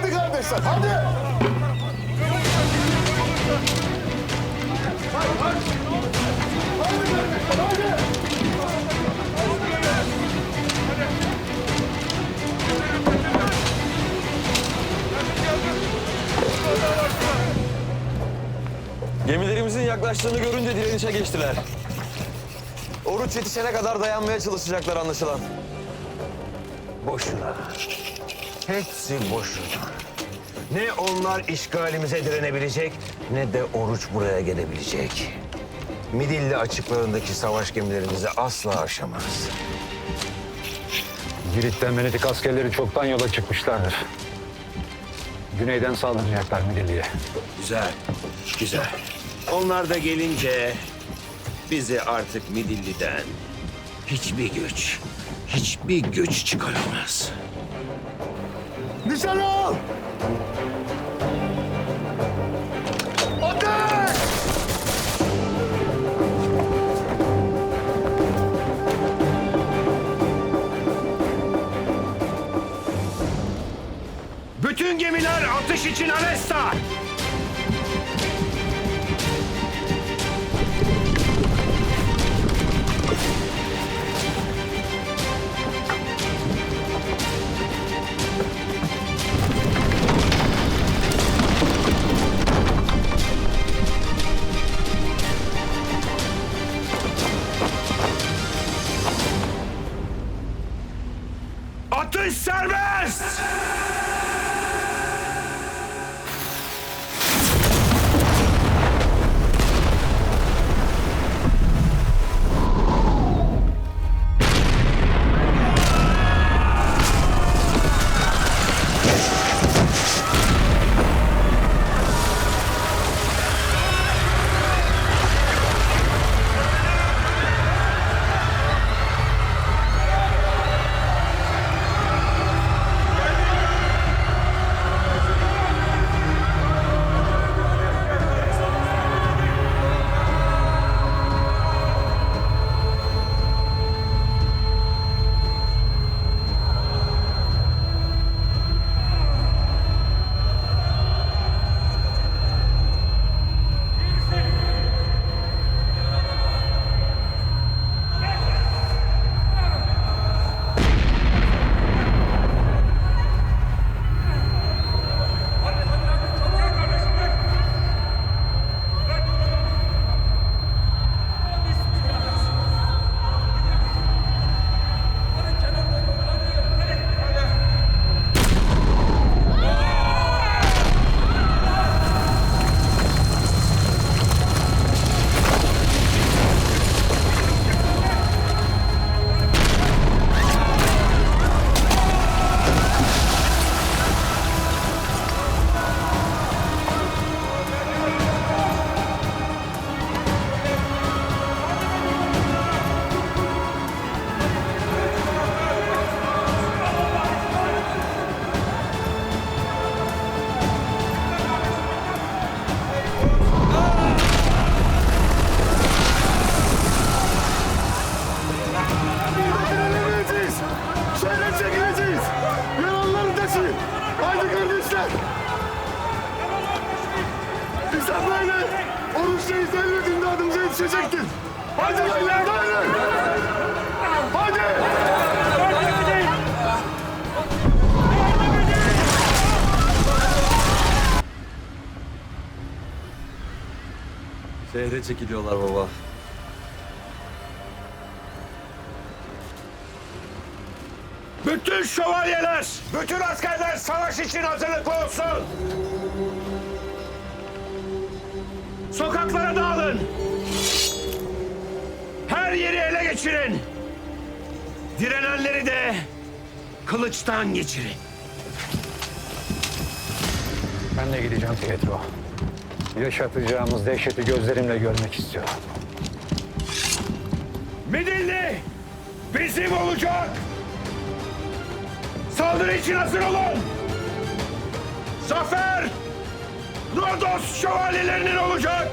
Hadi kardeşler hadi. Gemilerimizin yaklaştığını görünce direnişe geçtiler. Oruç yetişene kadar dayanmaya çalışacaklar anlaşılan. Boşuna. Hepsi boşuna. Ne onlar işgalimize direnebilecek ne de oruç buraya gelebilecek. Midilli açıklarındaki savaş gemilerimizi asla aşamaz. Girit'ten Venedik askerleri çoktan yola çıkmışlardır. Güneyden saldıracaklar Midilli'ye. Güzel, güzel. Onlar da gelince bizi artık Midilli'den hiçbir güç, hiçbir güç çıkaramaz. Nişan al. Bütün gemiler atış için Alesta! Atış serbest! Oruç reis elbet imdadımıza yetişecektir. Hadi beyler dayanın. Hadi. Şehre çekiliyorlar baba. Bütün şövalyeler, bütün askerler savaş için hazırlıklı olsun. Sokaklara dağılın. Her yeri ele geçirin. Direnenleri de kılıçtan geçirin. Ben de gideceğim Pietro. Yaşatacağımız dehşeti gözlerimle görmek istiyorum. Midilli bizim olacak. Saldırı için hazır olun. Zafer Rodos şövalyelerinin olacak.